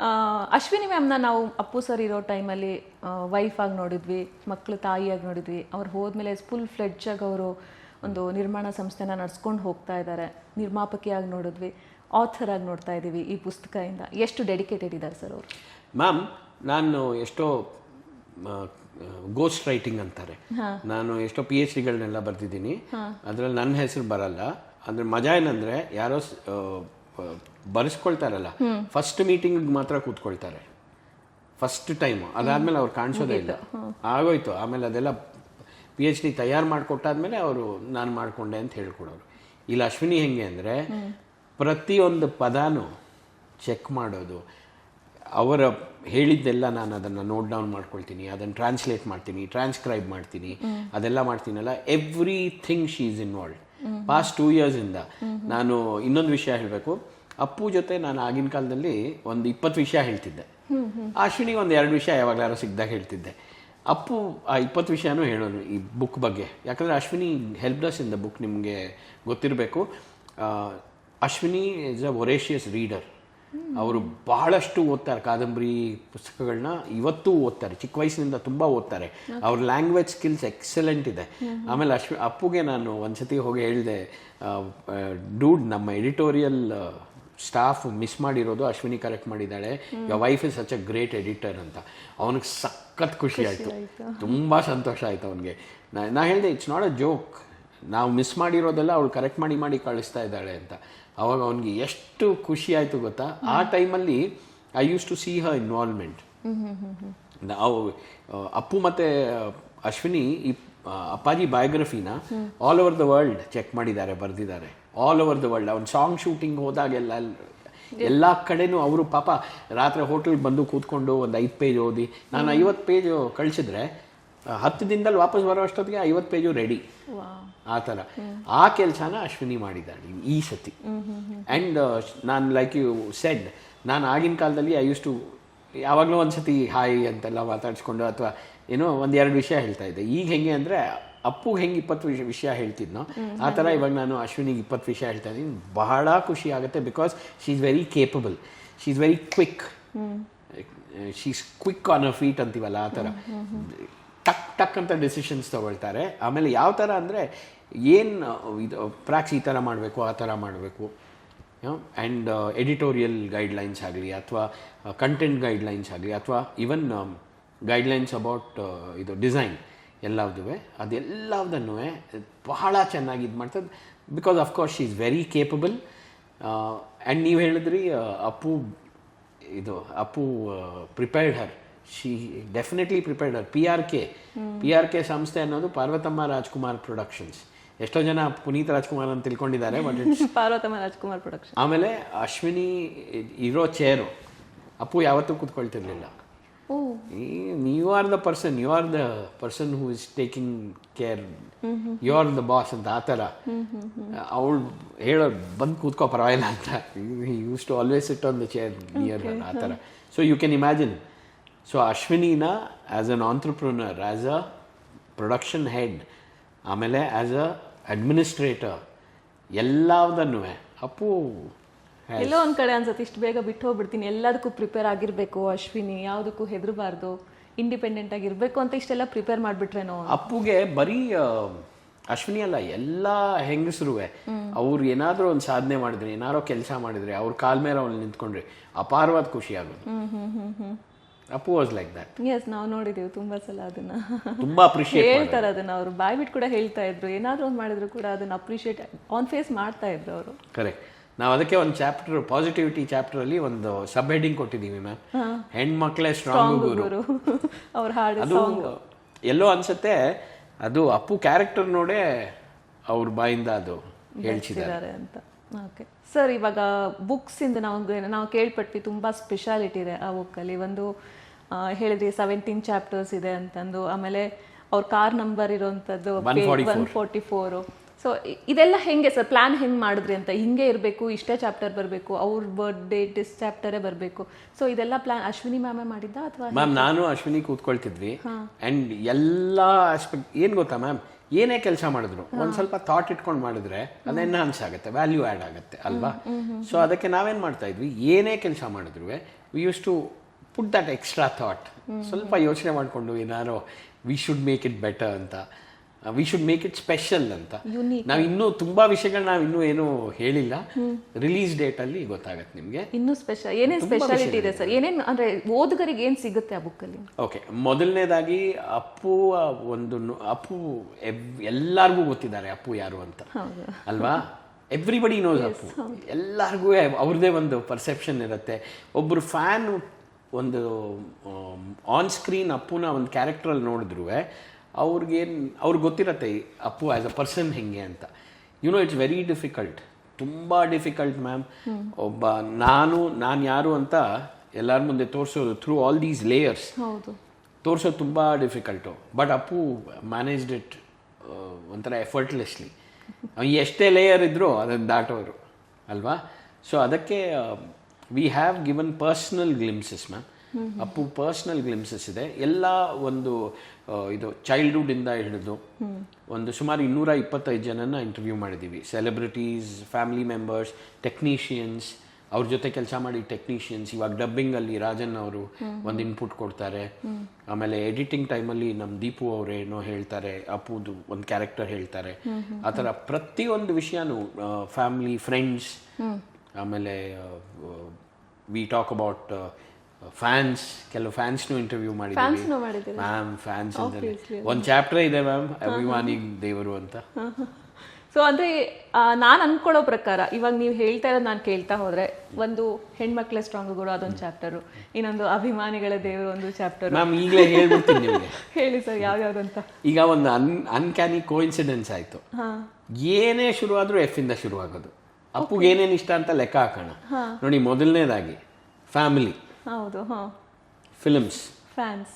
S1: ಆ, ಅಶ್ವಿನಿ ಮ್ಯಾಮ್ನ ನಾವು ಅಪ್ಪು ಸರ್ ಇರೋ ಟೈಮಲ್ಲಿ ವೈಫ್ ಆಗಿ ನೋಡಿದ್ವಿ ಮಕ್ಕಳು ತಾಯಿಯಾಗಿ ನೋಡಿದ್ವಿ. ಅವ್ರು ಹೋದ್ಮೇಲೆ ಫುಲ್ ಫ್ಲೆಡ್ಜ್ ಆಗಿ ಅವರು ಒಂದು ನಿರ್ಮಾಣ ಸಂಸ್ಥೆನ ನಡ್ಸ್ಕೊಂಡು ಹೋಗ್ತಾ ಇದ್ದಾರೆ ನಿರ್ಮಾಪಕಿಯಾಗಿ ನೋಡಿದ್ವಿ ಆಥರ್ ಆಗಿ ನೋಡ್ತಾ ಇದ್ದೀವಿ ಈ ಪುಸ್ತಕದಿಂದ. ಎಷ್ಟು ಡೆಡಿಕೇಟೆಡ್ ಇದ್ದಾರೆ ಸರ್ ಅವರು?
S2: ಮ್ಯಾಮ್ ನಾನು ಎಷ್ಟೋ ಗೋಸ್ಟ್ ರೈಟಿಂಗ್ ಅಂತಾರೆ. ನಾನು ಎಷ್ಟೋ ಪಿ ಎಚ್ ಡಿಗಳನ್ನೆಲ್ಲ ಬರ್ತಿದ್ದೀನಿ ಅದ್ರಲ್ಲಿ ನನ್ನ ಹೆಸರು ಬರಲ್ಲ. ಅಂದ್ರೆ ಮಜಾ ಏನಂದ್ರೆ ಯಾರೋ ಬರೆಸ್ಕೊಳ್ತಾರಲ್ಲ. ಫಸ್ಟ್ ಮೀಟಿಂಗ್ ಮಾತ್ರ ಕೂತ್ಕೊಳ್ತಾರೆ. ಫಸ್ಟ್ ಟೈಮ್ ಅದಾದ್ಮೇಲೆ ಅವ್ರು ಕಾಣಿಸೋದೇ ಇಲ್ಲ. ಆಗೋಯ್ತು. ಆಮೇಲೆ ಅದೆಲ್ಲ ಪಿ ಎಚ್ ಡಿ ತಯಾರು ಮಾಡಿಕೊಟ್ಟಾದ್ಮೇಲೆ ಅವರು ನಾನು ಮಾಡಿಕೊಂಡೆ ಅಂತ ಹೇಳ್ಕೊಡೋರು. ಇಲ್ಲಿ ಅಶ್ವಿನಿ ಹೆಂಗೆ ಅಂದರೆ ಪ್ರತಿಯೊಂದು ಪದಾನು ಚೆಕ್ ಮಾಡೋದು. ಅವರ ಹೇಳಿದ್ದೆಲ್ಲ ನಾನು ಅದನ್ನು ನೋಟ್ ಡೌನ್ ಮಾಡ್ಕೊಳ್ತೀನಿ, ಅದನ್ನು ಟ್ರಾನ್ಸ್ಲೇಟ್ ಮಾಡ್ತೀನಿ ಟ್ರಾನ್ಸ್ಕ್ರೈಬ್ ಮಾಡ್ತೀನಿ, ಅದೆಲ್ಲ ಮಾಡ್ತೀನಲ್ಲ everything she is involve past two ಇಯರ್ಸಿಂದ ನಾನು ಇನ್ನೊಂದು ವಿಷಯ ಹೇಳಬೇಕು. ಅಪ್ಪು ಜೊತೆ ನಾನು ಆಗಿನ ಕಾಲದಲ್ಲಿ ಒಂದು ಇಪ್ಪತ್ತು ವಿಷಯ ಹೇಳ್ತಿದ್ದೆ. ಅಶ್ವಿನಿಗೆ ಒಂದು ಎರಡು ವಿಷಯ ಯಾವಾಗಲಾರು ಸಿಗ್ದಾಗ ಹೇಳ್ತಿದ್ದೆ. ಅಪ್ಪು ಆ ಇಪ್ಪತ್ತು ವಿಷಯನೂ ಹೇಳೋನು ಈ ಬುಕ್ ಬಗ್ಗೆ. ಯಾಕಂದರೆ Ashwini helpless in the book ನಿಮಗೆ ಗೊತ್ತಿರಬೇಕು. Ashwini is a voracious reader ಅವರು ಬಹಳಷ್ಟು ಓದ್ತಾರೆ. ಕಾದಂಬರಿ ಪುಸ್ತಕಗಳನ್ನ ಇವತ್ತು ಓದ್ತಾರೆ. ಚಿಕ್ಕ ವಯಸ್ಸಿನಿಂದ ತುಂಬ ಓದ್ತಾರೆ. ಅವ್ರ ಲ್ಯಾಂಗ್ವೇಜ್ ಸ್ಕಿಲ್ಸ್ ಎಕ್ಸಲೆಂಟ್ ಇದೆ. ಆಮೇಲೆ ಅಶ್ವಿ ಅಪ್ಪುಗೆ ನಾನು ಒಂದ್ಸತಿ ಹೋಗಿ ಹೇಳಿದೆ ಡೂಡ್ ನಮ್ಮ ಎಡಿಟೋರಿಯಲ್ ಸ್ಟಾಫ್ ಮಿಸ್ ಮಾಡಿರೋದು ಅಶ್ವಿನಿ ಕರೆಕ್ಟ್ ಮಾಡಿದ್ದಾಳೆ. Your wife is such a great editor ಅಂತ. ಅವನಿಗೆ ಸಖತ್ ಖುಷಿ ಆಯಿತು. ತುಂಬ ಸಂತೋಷ ಆಯಿತು ಅವನಿಗೆ. ನಾ ಹೇಳಿದೆ ಇಟ್ಸ್ ನಾಟ್ ಅ ಜೋಕ್ ನಾವು ಮಿಸ್ ಮಾಡಿರೋದೆಲ್ಲ ಅವಳು ಕರೆಕ್ಟ್ ಮಾಡಿ ಮಾಡಿ ಕಳಿಸ್ತಾ ಇದ್ದಾಳೆ ಅಂತ. ಅವಾಗ ಅವನಿಗೆ ಎಷ್ಟು ಖುಷಿ ಆಯಿತು ಗೊತ್ತಾ? ಆ ಟೈಮಲ್ಲಿ I used to see her involvement ನಾವು ಅಪ್ಪು ಮತ್ತು ಅಶ್ವಿನಿ ಈ Appaji ಬಯೋಗ್ರಫಿನ all over the world check ಮಾಡಿದ್ದಾರೆ ಬರೆದಿದ್ದಾರೆ. ಆಲ್ ಓವರ್ ದ ವರ್ಲ್ಡ್ ಅವ್ನು ಸಾಂಗ್ ಶೂಟಿಂಗ್ ಹೋದಾಗೆಲ್ಲ ಎಲ್ಲ ಕಡೆನೂ ಅವರು ಪಾಪ ರಾತ್ರಿ ಹೋಟೆಲ್ಗೆ ಬಂದು ಕೂತ್ಕೊಂಡು ಒಂದು ಐದು ಪೇಜ್ ಓದಿ. ನಾನು ಐವತ್ತು ಪೇಜು ಕಳಿಸಿದ್ರೆ ಹತ್ತು ದಿನದಲ್ಲಿ ವಾಪಸ್ ಬರೋ ಅಷ್ಟೊತ್ತಿಗೆ ಐವತ್ತು ಪೇಜು ರೆಡಿ ಆ ಥರ. ಆ ಕೆಲಸನ ಅಶ್ವಿನಿ ಮಾಡಿದ್ದಾಳೆ ಈ ಸತಿ. ಆ್ಯಂಡ್ ನಾನು ಲೈಕ್ ಯು ಸೆಡ್ ನಾನು ಆಗಿನ ಕಾಲದಲ್ಲಿ ಐ ಯೂಸ್ ಟು ಯಾವಾಗಲೂ ಒಂದು ಸತಿ ಹಾಯ್ ಅಂತೆಲ್ಲ ಮಾತಾಡಿಸ್ಕೊಂಡು ಅಥವಾ ಏನೋ ಒಂದು ಎರಡು ವಿಷಯ ಹೇಳ್ತಾ ಇದ್ದೆ. ಈಗ ಹೆಂಗೆ ಅಂದರೆ ಅಪ್ಪು ಹೆಂಗೆ ಇಪ್ಪತ್ತು ವಿಷಯ ವಿಷಯ ಹೇಳ್ತಿದ್ನೋ ಆ ಥರ ಇವಾಗ ನಾನು ಅಶ್ವಿನಿಗೆ ಇಪ್ಪತ್ತು ವಿಷಯ ಹೇಳ್ತಾ ಇದ್ದೀನಿ. ಬಹಳ ಖುಷಿ ಆಗುತ್ತೆ because she is very capable she is very quick she's quick on a feet ಅಂತೀವಲ್ಲ ಆ ಥರ. ಟಕ್ ಟಕ್ ಅಂತ ಡಿಸಿಷನ್ಸ್ ತೊಗೊಳ್ತಾರೆ. ಆಮೇಲೆ ಯಾವ ಥರ ಅಂದರೆ ಏನು ಇದು ಪ್ರಾಕ್ಸ್ ಈ ಥರ ಮಾಡಬೇಕು, ಆ ಥರ ಮಾಡಬೇಕು ಆ್ಯಂಡ್ ಎಡಿಟೋರಿಯಲ್ ಗೈಡ್ಲೈನ್ಸ್ ಆಗಲಿ ಅಥವಾ ಕಂಟೆಂಟ್ ಗೈಡ್ಲೈನ್ಸ್ ಆಗಲಿ ಅಥವಾ ಈವನ್ ಗೈಡ್ಲೈನ್ಸ್ ಅಬೌಟ್ ಇದು ಡಿಸೈನ್ ಎಲ್ಲವುದೂ ಅದೆಲ್ಲದನ್ನು ಬಹಳ ಚೆನ್ನಾಗಿ ಇದು ಮಾಡ್ತದೆ. Because of course she is very capable and ನೀವು ಹೇಳಿದ್ರಿ ಅಪ್ಪು, ಇದು, Appu prepared her she definitely prepared P R K P R K ಸಂಸ್ಥೆ ಅನ್ನೋದು ಪಾರ್ವತಮ್ಮ ರಾಜ್ಕುಮಾರ್ ಪ್ರೊಡಕ್ಷನ್ಸ್ ಎಷ್ಟೋ ಜನ ಪುನೀತ್ ರಾಜ್ಕುಮಾರ್ ಅಂತ ತಿಳ್ಕೊಂಡಿದ್ದಾರೆ ಬಟ್ *laughs*
S1: ಪಾರ್ವತಮ್ಮ ರಾಜ್ಕುಮಾರ್ ಪ್ರೊಡಕ್ಷನ್
S2: ಆಮೇಲೆ ಅಶ್ವಿನಿ ಇರೋ ಚೇರು ಅಪ್ಪು ಯಾವತ್ತೂ ಕೂತ್ಕೊಳ್ತಿರ್ಲಿಲ್ಲ. You are the person you are the person who is taking care you are the boss ಅಂತ ಆ ಥರ. ಅವಳು ಹೇಳೋ ಬಂದು ಕೂತ್ಕೋ ಪರವಾಗಿಲ್ಲ ಅಂತ. Used to always it on the chair near ಆ ಥರ. So you can imagine so ಅಶ್ವಿನಿನ as an entrepreneur as a production head ಆಮೇಲೆ ಆ್ಯಸ್ ಅ ಅಡ್ಮಿನಿಸ್ಟ್ರೇಟರ್ ಎಲ್ಲದನ್ನು ಅಪ್ಪು
S1: ಎಲ್ಲೋ ಒಂದ್ ಕಡೆ ಅನ್ಸುತ್ತೆ ಇಷ್ಟು ಬೇಗ ಬಿಟ್ಟು ಹೋಗ್ಬಿಡ್ತೀನಿ ಎಲ್ಲದಕ್ಕೂ ಪ್ರಿಪೇರ್ ಆಗಿರಬೇಕು ಅಶ್ವಿನಿ ಯಾವುದಕ್ಕೂ ಹೆದರಬಾರ್ದು ಇಂಡಿಪೆಂಡೆಂಟ್ ಆಗಿರ್ಬೇಕು ಅಂತ ಇಷ್ಟೆಲ್ಲ ಪ್ರಿಪೇರ್ ಮಾಡ್ಬಿಟ್ರೇನೋ?
S2: ಅಪ್ಪುಗೆ ಬರೀ ಅಶ್ವಿನಿ ಅಲ್ಲ ಎಲ್ಲ ಹೆಂಗಸರುವೆ. ಅವ್ರು ಏನಾದರೂ ಒಂದು ಸಾಧನೆ ಮಾಡಿದ್ರೆ ಏನಾರೋ ಕೆಲಸ ಮಾಡಿದ್ರೆ ಅವ್ರ ಕಾಲ್ ಮೇಲೆ ಅವ್ನು ನಿಂತ್ಕೊಂಡ್ರೆ ಅಪಾರವಾದ ಖುಷಿ ಆಗೋದು. Appu was like that
S1: as ನಾವು ನೋಡಿದೀವಿ ತುಂಬಾ ಸಲ ಅದನ್ನ.
S2: ತುಂಬಾ ಅಪ್ರಿಷಿಯೇಟ್
S1: ಹೇಳ್ತಾರೆ ಅದನ್ನ ಅವರು. ಬಾಯ್ ಬಿಟ್ಟು ಕೂಡ ಹೇಳ್ತಾ ಇದ್ರು. ಏನಾದರೂ ಒಂದು ಮಾಡಿದ್ರು ಕೂಡ ಅದನ್ನ ಅಪ್ರಿಷಿಯೇಟ್ ಆನ್ ಫೇಸ್ ಮಾಡ್ತಾ ಇದ್ರು ಅವರು.
S2: ಕರೆಕ್ಟ್ ನಾವು ಅದಕ್ಕೆ ಒಂದು ಚಾಪ್ಟರ್ ಪಾಸಿಟಿವಿಟಿ ಚಾಪ್ಟರ್ ಅಲ್ಲಿ ಒಂದು ಸಬ್ ಹೆಡಿಂಗ್ ಕೊಟ್ಟಿದ್ದೀವಿ ಮ್ಯಾಮ್ ಹೆಣ್ಮಕ್ಳೇ ಸ್ಟ್ರಾಂಗ್ ಗುರು.
S1: ಅವರು ಅವ್ರ ಹಾಡು
S2: ಅದು ಎಲ್ಲೋ ಅನ್ಸುತ್ತೆ ಅದು ಅಪ್ಪು ಕ್ಯಾರೆಕ್ಟರ್ ನೋಡೇ ಅವ್ರ ಬಾಯಿಂದ ಅದು ಹೇಳ್ಸಿದ್ದಾರೆ.
S1: ಅಂತ. ಓಕೆ ಸರ್ ಇವಾಗ ಬುಕ್ಸಿಂದ ಇಂದ ನಾವು ನಾವು ಕೇಳ್ಪಟ್ವಿ ತುಂಬಾ ಸ್ಪೆಷಾಲಿಟಿ ಇದೆ ಆ ಬುಕ್ಕಲ್ಲಿ ಒಂದು ಹೇಳಿದ್ರಿ ಸೆವೆಂಟೀನ್ ಚಾಪ್ಟರ್ಸ್ ಇದೆ ಅಂತಂದು. ಆಮೇಲೆ ಅವ್ರ ಕಾರ್ ನಂಬರ್ ಇರೋಂಥದ್ದು
S2: 144.
S1: ಒನ್ ಫೋರ್ಟಿ ಫೋರು ಸೊ ಇದೆಲ್ಲ ಹೆಂಗೆ ಸರ್? ಪ್ಲಾನ್ ಹೆಂಗ್ ಮಾಡಿದ್ರಿ ಅಂತ? ಹಿಂಗೆ ಇರಬೇಕು ಇಷ್ಟೇ ಚಾಪ್ಟರ್ ಬರಬೇಕು ಅವ್ರ ಬರ್ಡೇ ಡಿಸ್ ಚಾಪ್ಟರೇ ಬರಬೇಕು. ಸೊ ಇದೆಲ್ಲ ಪ್ಲಾನ್ ಅಶ್ವಿನಿ ಮ್ಯಾಮೇ ಮಾಡಿದ್ದ ಅಥವಾ
S2: ಮ್ಯಾಮ್ ನಾನು ಅಶ್ವಿನಿ ಕೂತ್ಕೊಳ್ತಿದ್ವಿ. ಅಂಡ್ ಎಲ್ಲ ಆಸ್ಪೆಕ್ಟ್ ಏನ್ ಗೊತ್ತಾ ಮ್ಯಾಮ್ ಏನೇ ಕೆಲಸ ಮಾಡಿದ್ರು ಒಂದ್ ಸ್ವಲ್ಪ ಥಾಟ್ ಇಟ್ಕೊಂಡು ಮಾಡಿದ್ರೆ ಅದು ಎನ್ಹಾನ್ಸ್ ಆಗುತ್ತೆ ವ್ಯಾಲ್ಯೂ ಆ್ಯಡ್ ಆಗುತ್ತೆ ಅಲ್ವಾ? ಸೊ ಅದಕ್ಕೆ ನಾವೇನ್ ಮಾಡ್ತಾ ಇದ್ವಿ ಏನೇ ಕೆಲಸ ಮಾಡಿದ್ರು we used to put that extra thought ಸ್ವಲ್ಪ ಯೋಚನೆ ಮಾಡಿಕೊಂಡು ಏನಾರೋ we should make it better ಅಂತ. We should make it special ಅಂತ. ನಾವು ಇನ್ನೂ ತುಂಬಾ ವಿಷಯಗಳು ನಾವು ಇನ್ನೂ ಏನು ಹೇಳಿಲ್ಲ. ರಿಲೀಸ್ ಡೇಟ್ ಅಲ್ಲಿ ಗೊತ್ತಾಗತ್ತೆ ನಿಮಗೆ.
S1: ಇನ್ನೂ ಸ್ಪೆಷಲ್ ಏನೇನು ಸ್ಪೆಷಾಲಿಟಿ ಇದೆ ಸರ್? ಏನೇನು ಅಂದ್ರೆ ಓದುಗರಿಗೆ ಏನ್ ಸಿಗುತ್ತೆ ಆ ಬುಕ್ಕಲ್ಲಿ
S2: ಓಕೆ ಮೊದಲನೇದಾಗಿ ಅಪ್ಪು ಒಂದು ಅಪ್ಪು ಎಲ್ಲಾರ್ಗೂ ಗೊತ್ತಿದ್ದಾರೆ ಅಪ್ಪು ಯಾರು ಅಂತ. ಅಲ್ವಾ? Everybody knows Appu. ಎಲ್ಲರಿಗೂ ಅವ್ರದ್ದೇ ಒಂದು ಪರ್ಸೆಪ್ಷನ್ ಇರುತ್ತೆ. ಒಬ್ಬರು ಫ್ಯಾನ್ ಒಂದು ಆನ್ ಸ್ಕ್ರೀನ್ ಅಪ್ಪುನ ಒಂದು ಕ್ಯಾರೆಕ್ಟರಲ್ಲಿ ನೋಡಿದ್ರು ಅವ್ರಿಗೇನು ಅವ್ರಿಗೆ ಗೊತ್ತಿರತ್ತೆ ಅಪ್ಪು ಆ್ಯಸ್ ಅ ಪರ್ಸನ್ ಹೆಂಗೆ ಅಂತ. You know it's very difficult ತುಂಬ ಡಿಫಿಕಲ್ಟ್ ಮ್ಯಾಮ್ ಒಬ್ಬ ನಾನು ನಾನು ಯಾರು ಅಂತ ಎಲ್ಲರ ಮುಂದೆ ತೋರಿಸೋದು ಥ್ರೂ ಆಲ್ ದೀಸ್ ಲೇಯರ್ಸ್ ತೋರಿಸೋದು ತುಂಬ difficult but Appu managed it ಒಂಥರ ಎಫರ್ಟ್ಲೆಸ್ಲಿ ಎಷ್ಟೇ ಲೇಯರ್ ಇದ್ದರೂ ಅದನ್ನು ದಾಟೋರು ಅಲ್ವಾ? ಸೊ ಅದಕ್ಕೆ we have given personal glimpses ma'am Appu personal glimpses ಇದೆ. ಎಲ್ಲ ಒಂದು ಇದು ಚೈಲ್ಡ್ಹುಡ್ ಇಂದ ಹಿಡಿದು ಒಂದು ಸುಮಾರು ಇನ್ನೂರ ಇಪ್ಪತ್ತೈದು ಜನನ ಇಂಟರ್ವ್ಯೂ ಮಾಡಿದ್ದೀವಿ ಸೆಲೆಬ್ರಿಟೀಸ್ ಫ್ಯಾಮಿಲಿ ಮೆಂಬರ್ಸ್ ಟೆಕ್ನಿಷಿಯನ್ಸ್ ಅವ್ರ ಜೊತೆ ಕೆಲಸ ಮಾಡಿ ಟೆಕ್ನಿಷಿಯನ್ಸ್ ಇವಾಗ ಡಬ್ಬಿಂಗ್ ಅಲ್ಲಿ ರಾಜನ್ ಅವರು ಒಂದು ಇನ್ಪುಟ್ ಕೊಡ್ತಾರೆ. ಆಮೇಲೆ ಎಡಿಟಿಂಗ್ ಟೈಮಲ್ಲಿ ನಮ್ಮ ದೀಪು ಅವರೇನೋ ಹೇಳ್ತಾರೆ ಅಪ್ಪುದು ಒಂದು ಕ್ಯಾರೆಕ್ಟರ್ ಹೇಳ್ತಾರೆ. ಆ ಥರ ಪ್ರತಿಯೊಂದು ವಿಷಯನೂ ಫ್ಯಾಮಿಲಿ ಫ್ರೆಂಡ್ಸ್ ಆಮೇಲೆ ವಿ ಟಾಕ್ ಅಬೌಟ್ ಫ್ಯಾನ್ಸ್ ಕೆಲವು ಫ್ಯಾನ್ಸ್ನು ಇಂಟರ್ವ್ಯೂ ಮಾಡಿದ್ದೀವಿ? ಮ್ಯಾಮ್ ಫ್ಯಾನ್ಸ್ ಅಂತಾನೆ ಒಂದು ಚಾಪ್ಟರ್ ಇದೆ ಮ್ಯಾಮ್ ಅಭಿಮಾನಿ ದೇವರು ಅಂತ.
S1: ಸೊ ಅಂದ್ರೆ ನಾನು ಅಂದ್ಕೊಳ್ಳೋ ಪ್ರಕಾರ ಇವಾಗ ನೀವು ಹೇಳ್ತಾ ಇರೋದು ನಾನು ಕೇಳ್ತಾ ಹೋದರೆ ಒಂದು ಹೆಣ್ಮಕ್ಳ ಸ್ಟ್ರಾಂಗ್ ಕೂಡ ಅದೊಂದು ಚಾಪ್ಟರು ಇನ್ನೊಂದು ಅಭಿಮಾನಿಗಳ ದೇವರು ಒಂದು ಚಾಪ್ಟರ್
S2: ಮ್ಯಾಮ್ ಈಗಲೇ ಹೇಳ್ಬಿಡ್ತೀನಿ ನಿಮಗೆ.
S1: ಹೇಳಿ ಸರ್ ಯಾವ್ಯಾವ್ದಂತ
S2: ಈಗ ಒಂದು ಅನ್ ಅನ್ಕ್ಯಾನಿ ಕೋಇನ್ಸಿಡೆನ್ಸ್ ಆಯಿತು. ಏನೇ ಶುರು ಆದ್ರೂ ಎಫ್ ಇಂದ ಶುರು ಆಗೋದು ಅಪ್ಪುಗೆ ಏನೇನು ಇಷ್ಟ ಅಂತ ಲೆಕ್ಕ ಹಾಕೋಣ. ನೋಡಿ ಮೊದಲನೇದಾಗಿ ಫ್ಯಾಮಿಲಿ
S1: ಹೌದು ಹಾಂ
S2: ಫಿಲ್ಮ್ಸ್
S1: ಫ್ಯಾನ್ಸ್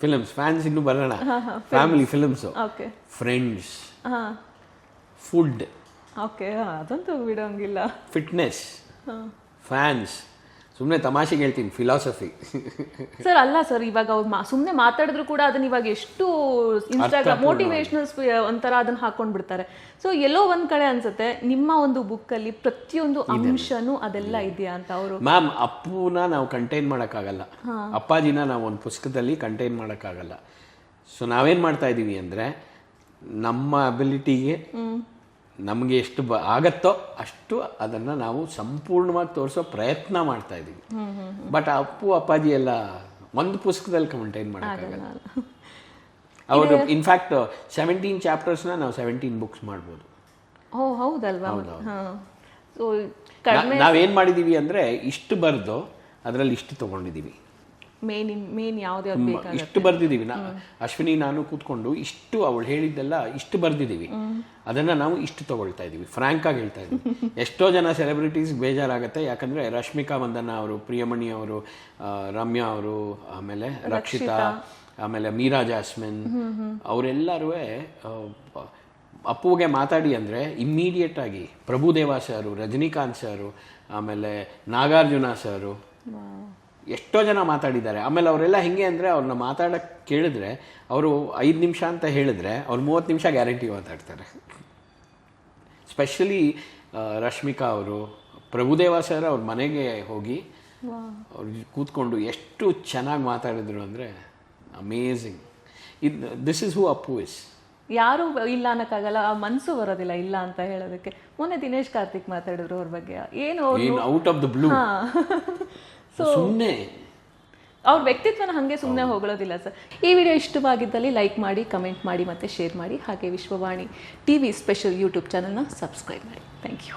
S2: ಫಿಲಮ್ಸ್ ಫ್ಯಾನ್ಸ್ ಇನ್ನೂ ಬರೋಣ ಫ್ಯಾಮಿಲಿ ಫಿಲಮ್ಸ್
S1: ಓಕೆ
S2: ಫ್ರೆಂಡ್ಸ್
S1: ಹಾ.
S2: ಫುಡ್
S1: ಓಕೆ ಅದಂತೂ ಬಿಡೋಂಗಿಲ್ಲ.
S2: ಫಿಟ್ನೆಸ್
S1: ಹಾ.
S2: ಫ್ಯಾನ್ಸ್ ಸುಮ್ಮನೆ ತಮಾಷೆಗೆ ಹೇಳ್ತೀನಿ ಫಿಲಾಸಫಿ
S1: ಸರ್ ಅಲ್ಲ ಸರ್ ಇವಾಗ ಅವ್ರು ಮಾ ಸುಮ್ಮನೆ ಮಾತಾಡಿದ್ರು ಕೂಡ ಅದನ್ನ ಇವಾಗ ಎಷ್ಟು ಇನ್ಸ್ಟಾಗ್ರಾಮ್ ಮೋಟಿವೇಶನಲ್ ಒಂಥರ ಅದನ್ನ ಹಾಕೊಂಡ್ ಬಿಡ್ತಾರೆ. ಸೊ ಎಲ್ಲೋ ಒಂದ್ ಕಡೆ ಅನ್ಸುತ್ತೆ ನಿಮ್ಮ ಒಂದು ಬುಕ್ ಅಲ್ಲಿ ಪ್ರತಿಯೊಂದು ಅಂಶನೂ ಅದೆಲ್ಲ ಇದೆಯಾ ಅಂತ ಅವರು?
S2: ಮ್ಯಾಮ್ ಅಪ್ಪುನ ನಾವು ಕಂಟೈನ್ ಮಾಡೋಕ್ಕಾಗಲ್ಲ. ಅಪ್ಪಾಜಿನ ನಾವು ಒಂದು ಪುಸ್ತಕದಲ್ಲಿ ಕಂಟೈನ್ ಮಾಡೋಕ್ಕಾಗಲ್ಲ. ಸೊ ನಾವೇನು ಮಾಡ್ತಾ ಇದ್ದೀವಿ ಅಂದರೆ ನಮ್ಮ ಅಬಿಲಿಟಿಗೆ ನಮಗೆ ಎಷ್ಟು ಬ ಆಗತ್ತೋ ಅಷ್ಟು ಅದನ್ನು ನಾವು ಸಂಪೂರ್ಣವಾಗಿ ತೋರಿಸೋ ಪ್ರಯತ್ನ ಮಾಡ್ತಾ ಇದ್ದೀವಿ. ಬಟ್ ಅಪ್ಪು ಅಪ್ಪಾಜಿ ಎಲ್ಲ ಒಂದು ಪುಸ್ತಕದಲ್ಲಿ ಕಮೆಂಟೈನ್ ಮಾಡೋಕ್ಕಾಗಲ್ಲ. ಅವರು ಇನ್ಫ್ಯಾಕ್ಟ್ ಸೆವೆಂಟೀನ್ ಚಾಪ್ಟರ್ಸ್ನ ನಾವು ಸೆವೆಂಟೀನ್ ಬುಕ್ಸ್ ಮಾಡ್ಬೋದು.
S1: ಓ ಹೌದಲ್ವಾ?
S2: ಹೌದು ನಾವೇನ್ ಮಾಡಿದೀವಿ ಅಂದ್ರೆ ಇಷ್ಟು ಬರ್ದು ಅದರಲ್ಲಿ ಇಷ್ಟು ತಗೊಂಡಿದೀವಿ.
S1: ಮೇನ್ ಮೇನ್ ಯಾವ್ದು ಯಾವ್ದು
S2: ಇಷ್ಟು ಬರ್ದಿದೀವಿ ನಾ ಅಶ್ವಿನಿ ನಾನು ಕೂತ್ಕೊಂಡು ಇಷ್ಟು ಅವಳು ಹೇಳಿದ್ದೆಲ್ಲ ಇಷ್ಟು ಬರ್ದಿದೀವಿ ಅದನ್ನ ನಾವು ಇಷ್ಟು ತಗೊಳ್ತಾ ಇದೀವಿ ಫ್ರಾಂಕ್ ಆಗಿ ಹೇಳ್ತಾ ಇದೀವಿ *laughs* ಎಷ್ಟೋ ಜನ ಸೆಲೆಬ್ರಿಟೀಸ್ ಬೇಜಾರಾಗುತ್ತೆ. ಯಾಕಂದ್ರೆ ರಶ್ಮಿಕಾ ವಂದನ ಅವರು ಪ್ರಿಯಮಣಿ ಅವರು ರಮ್ಯಾ ಅವರು ಆಮೇಲೆ ರಕ್ಷಿತಾ. ಆಮೇಲೆ ಮೀರಾ ಜಾಸ್ಮಿನ್ ಅವರೆಲ್ಲರೂ ಅಪ್ಪುಗೆ ಮಾತಾಡಿ ಅಂದರೆ ಇಮ್ಮಿಡಿಯೇಟ್ ಆಗಿ ಪ್ರಭುದೇವ ಸರು ರಜನಿಕಾಂತ್ ಸರು ಆಮೇಲೆ ನಾಗಾರ್ಜುನ ಸರು ಎಷ್ಟೋ ಜನ ಮಾತಾಡಿದ್ದಾರೆ. ಆಮೇಲೆ ಅವರೆಲ್ಲ ಹೆಂಗೆ ಅಂದರೆ ಅವ್ರನ್ನ ಮಾತಾಡಕ್ಕೆ ಕೇಳಿದ್ರೆ ಅವರು ಐದು ನಿಮಿಷ ಅಂತ ಹೇಳಿದ್ರೆ ಅವ್ರು ಮೂವತ್ತು ನಿಮಿಷ ಗ್ಯಾರಂಟಿ ಮಾತಾಡ್ತಾರೆ. ಸ್ಪೆಷಲಿ ರಶ್ಮಿಕಾ ಅವರು ಪ್ರಭುದೇವ ಸರ್ ಅವ್ರ ಮನೆಗೆ ಹೋಗಿ ಅವ್ರು ಕೂತ್ಕೊಂಡು ಎಷ್ಟು ಚೆನ್ನಾಗಿ ಮಾತಾಡಿದ್ರು ಅಂದರೆ ಅಮೇಝಿಂಗ್ ಇದು this is who Appu is
S1: ಯಾರು ಇಲ್ಲ ಅನ್ನೋಕ್ಕಾಗಲ್ಲ ಆ ಮನಸ್ಸು ಬರೋದಿಲ್ಲ ಇಲ್ಲ ಅಂತ ಹೇಳೋದಕ್ಕೆ. ಮೊನ್ನೆ ದಿನೇಶ್ ಕಾರ್ತಿಕ್ ಮಾತಾಡಿದ್ರು ಅವ್ರ ಬಗ್ಗೆ. ಏನು
S2: ಏನು ಔಟ್ ಆಫ್ ದ ಬ್ಲೂ ಸುಮ್ಮನೆ
S1: ಅವ್ರ ವ್ಯಕ್ತಿತ್ವನ ಹಾಗೆ ಸುಮ್ಮನೆ ಹೊಗಳೋದಿಲ್ಲ ಸರ್. ಈ ವಿಡಿಯೋ ಇಷ್ಟವಾಗಿದ್ದಲ್ಲಿ ಲೈಕ್ ಮಾಡಿ ಕಮೆಂಟ್ ಮಾಡಿ ಮತ್ತು ಶೇರ್ ಮಾಡಿ. ಹಾಗೆ Vishwavani T V special YouTube ಚಾನಲ್ನ ಸಬ್ಸ್ಕ್ರೈಬ್ ಮಾಡಿ. Thank you.